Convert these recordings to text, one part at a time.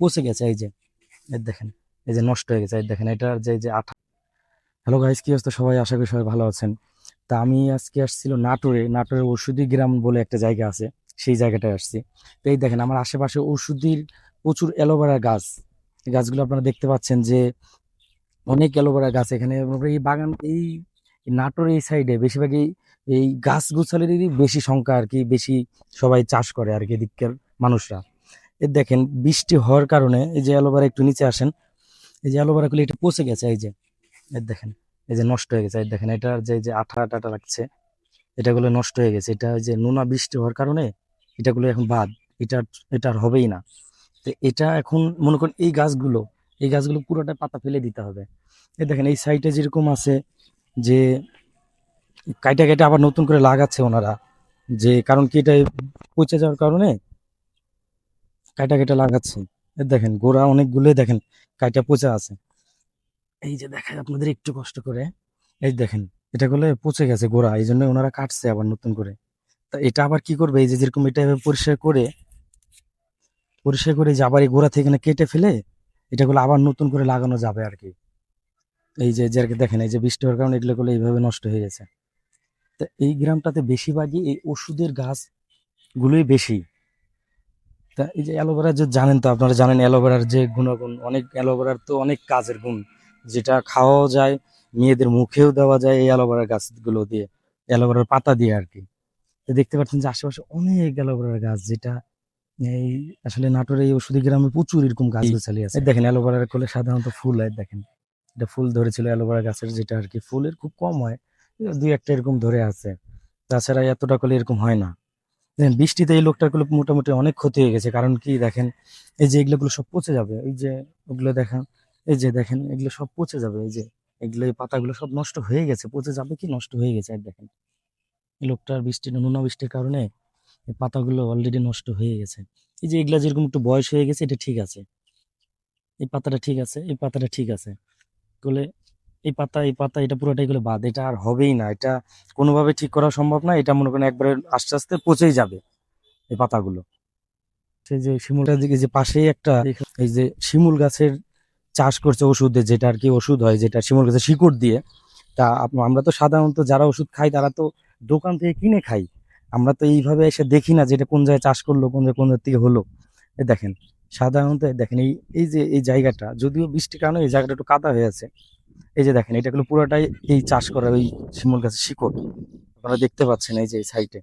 পচে গেছে, এই যে, এই দেখেন, এই যে নষ্ট হয়ে গেছে, এই দেখেন, এটার যে যে আঠা হ্যালো গাইস কি অবস্থা? সবাই আশা করি সবাই ভালো আছেন। তা আমি আজকে আসছিল নাটোরে নাটোরে ওষুধি গ্রাম বলে একটা জায়গা আছে, সেই জায়গাটায় আসছি। তো এই দেখেন, আমার আশেপাশে ওষুধির প্রচুর অ্যালোভেরা গাছ। গাছগুলো আপনারা দেখতে পাচ্ছেন যে, অনেক অ্যালোভেরা গাছ এখানে। এই বাগান এই নাটোর এই সাইডে বেশিরভাগই এই গাছ গোছালেরই বেশি সংখ্যা আর কি, বেশি সবাই চাষ করে আর কি, এদিককার মানুষরা। এ দেখেন, বৃষ্টি হওয়ার কারণে এই যে অ্যালোভেরা একটু নিচে আসেন, এই যে অ্যালোভেরা গুলো এটা পচে গেছে, এই যে এই দেখেন, এই যে নষ্ট হয়ে গেছে, এই দেখেন, এটার যে যে আঠা টাটা লাগছে, এটাগুলো নষ্ট হয়ে গেছে, এটা যে নোনা বৃষ্টি হওয়ার কারণে এটাগুলো এখন বাদ, এটা এটা আর হবেই না। তো এটা এখন মনে করেন এই গাছগুলো এই গাছগুলো পুরোটা পাতা ফেলে দিতে হবে। এই দেখেন, এই সাইডে যেরকম আছে যে, কাইটা কাইটা আবার নতুন করে লাগাচ্ছে ওনারা, যে, কারণ কি এটা পচে যাওয়ার কারণে কাইটা কাইটা লাগাচ্ছে। দেখেন, গোড়া অনেকগুলোই দেখেন কাইটা পচে আছে। এই যে দেখেন আপনাদের একটু কষ্ট করে। এই দেখেন, এটা গুলো পচে গেছে গোড়া, এই জন্য ওনারা কাটছে আবার নতুন করে। তা এটা আবার কি করবে? এই যে যেরকম এটা পরিষ্কার করে পরিষ্কার করে যে আবার এই গোড়া থেকে কেটে ফেলে এটাগুলো আবার নতুন করে লাগানো যাবে আর কি। এই যে যে দেখেন, এই যে বৃষ্টি হওয়ার কারণে এগুলো গুলো এইভাবে নষ্ট হয়ে গেছে। তা এই গ্রামটাতে বেশিরভাগই এই ওষুধের গাছ গুলোই বেশি। এই যে অ্যালোভেরা যে জানেন তো, আপনারা জানেন অ্যালোভেরার যে গুণাগুণ, অনেক অ্যালোভেরার তো অনেক কাজের গুণ। যেটা খাওয়াও যায়, মেয়েদের মুখেও দেওয়া যায় এই অ্যালোভেরার গাছগুলো দিয়ে অ্যালোভেরার পাতা দিয়ে আর কি। তো দেখতে পাচ্ছেন যে আশেপাশে অনেক অ্যালোভেরার গাছ যেটা এই আসলে নাটোরের এই ওষুধি গ্রামে প্রচুর এরকম গাছ গোছালি আছে দেখেন অ্যালোভেরার কোলে সাধারণত ফুল হয়, দেখেন। এটা ফুল ধরেছিল অ্যালোভেরা গাছের যেটা আর কি, ফুলের খুব কম হয়, দুই একটা এরকম ধরে আছে। তাছাড়া এতটা করলে এরকম হয় না। দেখেন, বৃষ্টিতে এই লোকটারগুলো মোটামুটি অনেক ক্ষতি হয়ে গেছে। কারণ কি দেখেন, এই যে এগুলো সব পচে যাবে। এই যে ওগুলো দেখেন, এই যে দেখেন, এগুলো সব পচে যাবে। এই যে এগুলো, এই পাতাগুলো সব নষ্ট হয়ে গেছে। পচে যাবে কি, নষ্ট হয়ে গেছে এই দেখেন। এই লোকটার বৃষ্টির নোনা বৃষ্টির কারণে এই পাতাগুলো অলরেডি নষ্ট হয়ে গেছে। এই যে এগুলা যেরকম একটু বয়স হয়ে গেছে, এটা ঠিক আছে। এই পাতাটা ঠিক আছে, এই পাতাটা ঠিক আছে। বলে এই পাতা এই পাতা, এটা পুরোটাই গুলো বাদ, এটা আর হবেই না। এটা কোনোভাবে ঠিক করা সম্ভব না, এটা মনে করেন একবারে আস্তে আস্তে পচেই যাবে এই পাতাগুলো। সেই যে শিমুলটার দিকে যে পাশেই একটা এই যে শিমুল গাছের চাষ করছে ওষুধে, যেটা আর কি ওষুধ হয়, যেটা শিমুল গাছের শিকড় দিয়ে, তা আমরা তো সাধারণত যারা ওষুধ খাই, তারা তো দোকান থেকে কিনে খাই। আমরা তো এইভাবে এসে দেখি না যে এটা কোন জায়গায় চাষ করল, কোন জায়গায় কোন জায়গা থেকে হলো। এই দেখেন, সাধারণত দেখেন, এই এই যে, এই জায়গাটা, যদিও বৃষ্টির কারণে এই জায়গাটা একটু কাদা হয়ে আছে এই যে দেখেন এটা পুরোটাই এই চাষ করা ওই শিমুল গাছের শিকড়। আপনারা দেখতে পাচ্ছেন এই যে এই সাইডে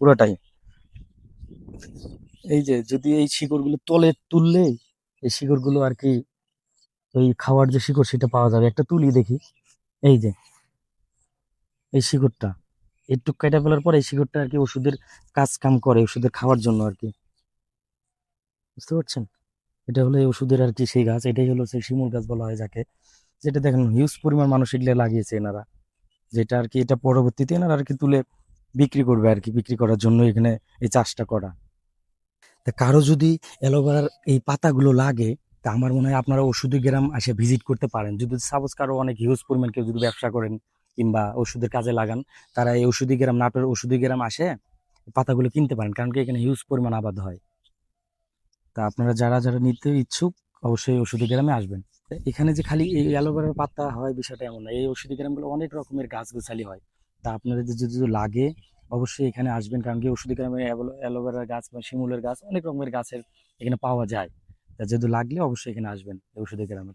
পুরোটাই। এই যে যদি এই শিকড়গুলো তলে তুললে এই শিকড়গুলো আর কি ওই খাওয়ার যে শিকড় সেটা পাওয়া যাবে। একটা তুলি দেখি। এই যে, এই শিকড়টা, একটু কেটে ফেলার পরে এই শিকড়টা আর কি ওষুধের কাজ কাম করে, ওষুধের খাওয়ার জন্য আর কি। বুঝতে পারছেন? এটা হলো ওষুধের আর কি সেই গাছ, এটাই হলো সেই শিমুল গাছ বলা হয় যাকে। যেটা দেখেন হিউজ পরিমাণ মানুষ এগুলো লাগিয়েছে এনারা। যেটা আর কি, এটা পরবর্তীতে এনারা আর কি তুলে বিক্রি করবে আর কি, বিক্রি করার জন্য এখানে এই চাষটা করা। তা কারও যদি অ্যালোভেরার এই পাতাগুলো লাগে, তা আমার মনে হয় আপনারা ওষুধি গ্রাম এসে ভিজিট করতে পারেন। যদি সাপোজ কারও অনেক হিউজ পরিমাণ কেউ যদি ব্যবসা করেন কিংবা ওষুধের কাজে লাগান, তারা এই ওষুধি গ্রাম, নাটোর ওষুধি গ্রাম আসে পাতাগুলো কিনতে পারেন, কারণ কি এখানে হিউজ পরিমাণ আবাদ হয়। তা আপনারা যারা যারা নিতে ইচ্ছুক অবশ্যই ওষুধি গ্রামে আসবেন। এখানে যে খালি এই অ্যালোভেরার পাতা হয় বিষয়টা এমন না, এই ওষুধি গ্রামগুলো অনেক রকমের গাছ গোছালি হয়। তা আপনাদের যদি লাগে, অবশ্যই এখানে আসবেন, কারণ কি ওষুধি গ্রামে অ্যালোভেরার গাছ বা শিমুলের গাছ অনেক রকমের গাছের এখানে পাওয়া যায়। তা যদি লাগলে অবশ্যই এখানে আসবেন ওষুধি গ্রামে।